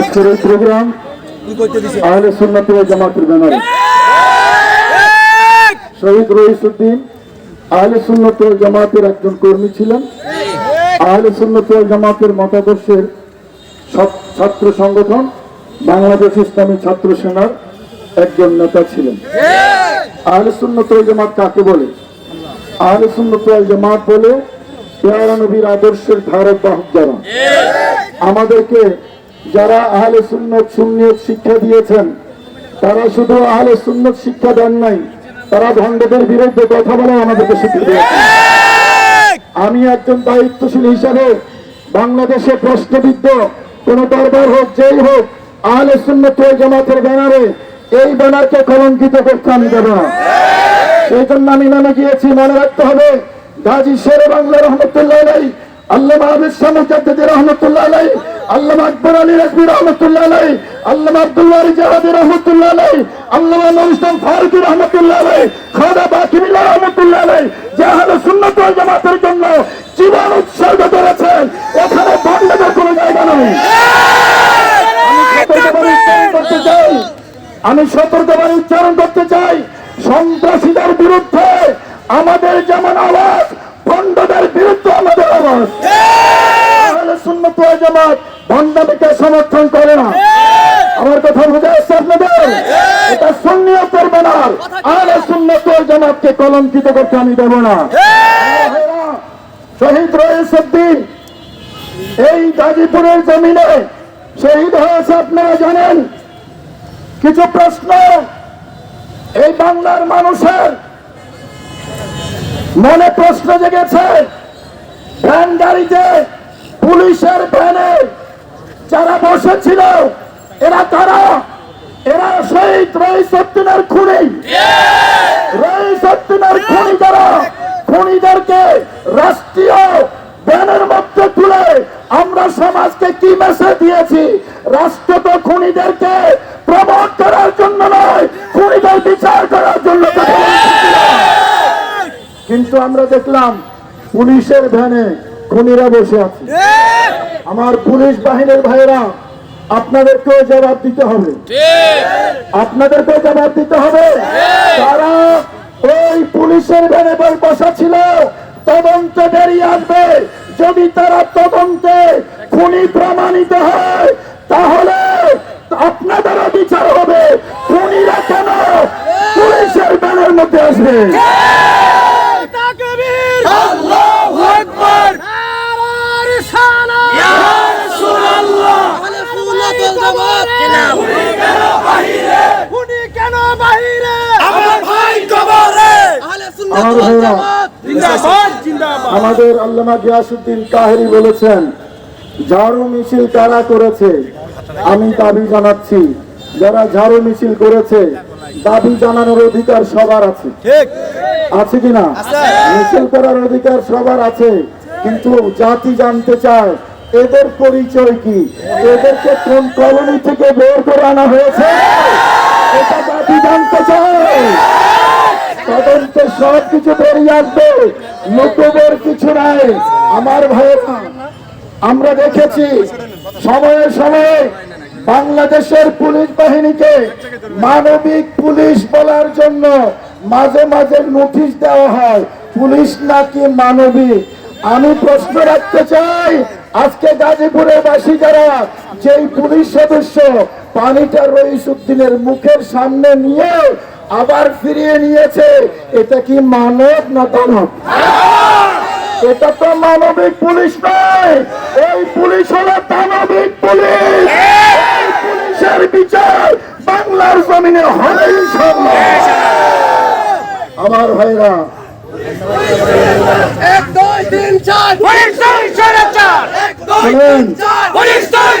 আজকের এই প্রোগ্রাম আহলে সুন্নাত ওয়াল জামাতের ব্যানারে। শহীদ রহিসুদ্দিন আহলে সুন্নাত জামাতের একজন কর্মী ছিলেন। আহলে সুন্নাত জামাতের মতাদর্শের ছাত্র সংগঠন, বাংলাদেশ ইসলামী ছাত্র সেনার একজন নেতা ছিলেন। আহলে সুন্নাত জামাত কাকে বলে? আহলে সুন্নাত জামাত বলে, পেয়ারা নবীর আদর্শের ধারক বাহক যারা। আমাদেরকে যারা আহলে সুন্নত সুন্নিয়ত শিক্ষা দিয়েছেন, তারা শুধু আহলে সুন্নত শিক্ষা দেন নাই, তারা ভণ্ডদের বিরুদ্ধে কথা বলে আমাদেরকে শিক্ষা দিয়েছেন। আমি একজন দায়িত্বশীল হিসাবে বাংলাদেশে প্রশ্নবিদ্ধ, কোন দরবার হোক, যেই হোক, আহলে সুন্নত জামাতের ব্যানারে এই ব্যানারকে কলঙ্কিত করতে আমি দেব না। সেই জন্য আমি নামে গিয়েছি, মনে রাখতে হবে, গাজী শের বাংলা রহমতুল্লাহ আল্লামা আবিদ সামুদ্দি রহমতুল্লাহ আল্লামা আকবর আলী রাজবি রহমতুল্লাহ আলাই আব্দুল্লাহ জাহাদি রহমতুল্লাহ ফারুকি রহমতুল্লাহ খাদা বাকিমিল্লাহ রহমতুল্লাহ জাহাদ সুন্নত জামাতের জন্য জীবন উৎসর্গ করেছেন। এখানে বন্ধের কোনো জায়গা নেই। আমি সতর্কবাণী উচ্চারণ করতে চাই। সন্ত্রাসীদের বিরুদ্ধে আমাদের যেমন আওয়াজ ভণ্ডদের বিরুদ্ধে আমাদের আওয়াজ তাহলে সুন্নত ওয়াল জামাত ভণ্ডামিকে সমর্থন করে না। আমার কথা বুঝে আসছে আপনাদের? এটা সুন্নিয়তের ব্যানার। আর সুন্নত ওয়াল জামাতকে কলঙ্কিত করতে আমি দেব না। শহীদ রয়েসুদ্দিন এই গাজীপুরের জমিনে শহীদ হয়েছে আপনারা জানেন। কিছু প্রশ্ন? এই বাংলার মানুষের মনে প্রশ্ন জেগেছে ভ্যান গাড়িতে পুলিশের ভ্যানে যারা বসেছিল, এরা কারা এরা শহীদ রহিসুদ্দিনের খুনি। রহিসুদ্দিনের খুনি যারা, খুনিদেরকে রাষ্ট্রীয় ব্যানের মধ্যে তুলে আমরা সমাজকে কি মেসেজ দিয়েছি? রাষ্ট্র তো খুনিদেরকে প্রমোট করার জন্য নয়, খুনিদের বিচার করার জন্য কিন্তু আমরা দেখলাম পুলিশের ভ্যানে খুনিরা বসে আছে। আমার পুলিশ বাহিনীর ভাইরা আপনাদেরকেও জবাব দিতে হবে। আপনাদেরকেও জবাব দিতে হবে। তারা ওই পুলিশের ভ্যানে বসা ছিল, তদন্ত বেরিয়ে আসবে। যদি তারা তদন্তে খুনি প্রমাণিত হয়, তাহলে আপনাদেরও বিচার হবে। খুনিরা কেন পুলিশের ব্যানের মধ্যে আসবে তাকবীর আল্লাহু আকবার নারার সালাম ইয়া রাসূলুল্লাহ আহলে সুন্নাত ওয়াল জামাত উনি কেন বাহিরে উনি কেন বাহিরে আমার ভাই কবরে আহলে সুন্নাত আমার ওয়াল ভাইরা, জামাত জিন্দাবাদ জিন্দাবাদ আমাদের আল্লামা গিয়াসুদ্দিন কাহেরি বলেছেন ঝাড়ু মিছিল কারা করেছে? আমি দাবি জানাচ্ছি যারা ঝাড়ু মিছিল করেছে দাবি জানানোর অধিকার সবার আছে। ঠিক। আছে কিনা মিছিল করার অধিকার সবার আছে কিন্তু জাতি জানতে চায় এদের পরিচয় কি? এদেরকে কোন কলোনি থেকে বের করে আনা হয়েছে? এটা জাতি জানতে চায় তদন্তে সব কিছু বেরিয়ে আসবে। লুকোবের কিছু নাই। আমার ভাইয়েরা আমরা দেখেছি, সময়ে সময়ে বাংলাদেশের পুলিশ বাহিনীকে মানবিক পুলিশ বলার জন্য মাঝে মাঝে নোটিশ দেওয়া হয়। পুলিশ নাকি মানবিক? আমি প্রশ্ন রাখতে চাই, আজকে গাজীপুরের বাসী যারা, যেই পুলিশ সদস্য পানিটা রইসুদ্দিনের মুখের সামনে নিয়ে আবার ফিরিয়ে নিয়েছে, এটা কি মানব না দানব এটা তো মানবিক পুলিশ নয়, এই পুলিশ হলো দানবিক পুলিশ পুলিশের বিচার বাংলার জমিনে হবে। আমার ভাইরা এক দুই তিন চার। পুলিশ দুই চার। এক দুই তিন চার। পুলিশ দুই